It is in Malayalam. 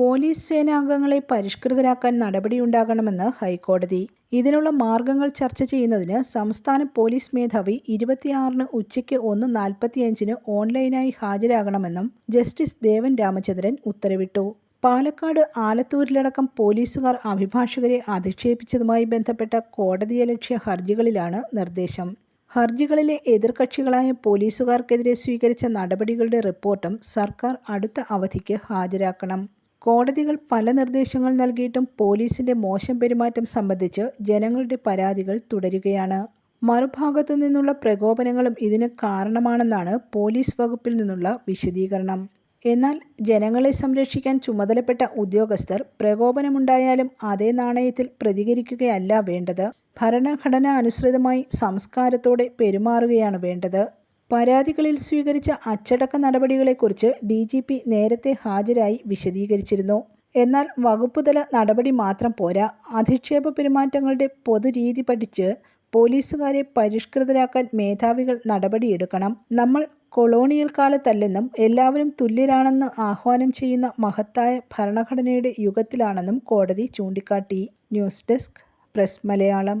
പോലീസ് സേനാംഗങ്ങളെ പരിഷ്കൃതരാക്കാൻ നടപടിയുണ്ടാകണമെന്ന് ഹൈക്കോടതി. ഇതിനുള്ള മാർഗങ്ങൾ ചർച്ച ചെയ്യുന്നതിന് സംസ്ഥാന പോലീസ് മേധാവി ഇരുപത്തിയാറിന് ഉച്ചയ്ക്ക് ഒന്ന് നാൽപ്പത്തിയഞ്ചിന് ഓൺലൈനായി ഹാജരാകണമെന്നും ജസ്റ്റിസ് ദേവൻ രാമചന്ദ്രൻ ഉത്തരവിട്ടു. പാലക്കാട് ആലത്തൂരിലടക്കം പോലീസുകാർ അഭിഭാഷകരെ അധിക്ഷേപിച്ചതുമായി ബന്ധപ്പെട്ട കോടതിയലക്ഷ്യ ഹർജികളിലാണ് നിർദ്ദേശം. ഹർജികളിലെ എതിർകക്ഷികളായ പോലീസുകാർക്കെതിരെ സ്വീകരിച്ച നടപടികളുടെ റിപ്പോർട്ടും സർക്കാർ അടുത്ത അവധിക്ക് ഹാജരാക്കണം. കോടതികൾ പല നിർദ്ദേശങ്ങൾ നൽകിയിട്ടും പോലീസിന്റെ മോശം പെരുമാറ്റം സംബന്ധിച്ച് ജനങ്ങളുടെ പരാതികൾ തുടരുകയാണ്. മറുഭാഗത്തു നിന്നുള്ള പ്രകോപനങ്ങളും ഇതിന് കാരണമാണെന്നാണ് പോലീസ് വകുപ്പിൽ നിന്നുള്ള വിശദീകരണം. എന്നാൽ ജനങ്ങളെ സംരക്ഷിക്കാൻ ചുമതലപ്പെട്ട ഉദ്യോഗസ്ഥർ പ്രകോപനമുണ്ടായാലും അതേ നാണയത്തിൽ പ്രതികരിക്കുകയല്ല വേണ്ടത്. ഭരണഘടന അനുസൃതമായി സംസ്കാരത്തോടെ പെരുമാറുകയാണ് വേണ്ടത്. പരാതികളിൽ സ്വീകരിച്ച അച്ചടക്ക നടപടികളെക്കുറിച്ച് ഡി ജി പി നേരത്തെ ഹാജരായി വിശദീകരിച്ചിരുന്നു. എന്നാൽ വകുപ്പുതല നടപടി മാത്രം പോരാ അധിക്ഷേപ പെരുമാറ്റങ്ങളുടെ പൊതുരീതി പഠിച്ച് പോലീസുകാരെ പരിഷ്കൃതരാക്കാൻ മേധാവികൾ നടപടിയെടുക്കണം. നമ്മൾ കൊളോണിയൽ കാലത്തല്ലെന്നും എല്ലാവരും തുല്യരാണെന്ന് ആഹ്വാനം ചെയ്യുന്ന മഹത്തായ ഭരണഘടനയുടെ യുഗത്തിലാണെന്നും കോടതി ചൂണ്ടിക്കാട്ടി. News desk press Malayalam.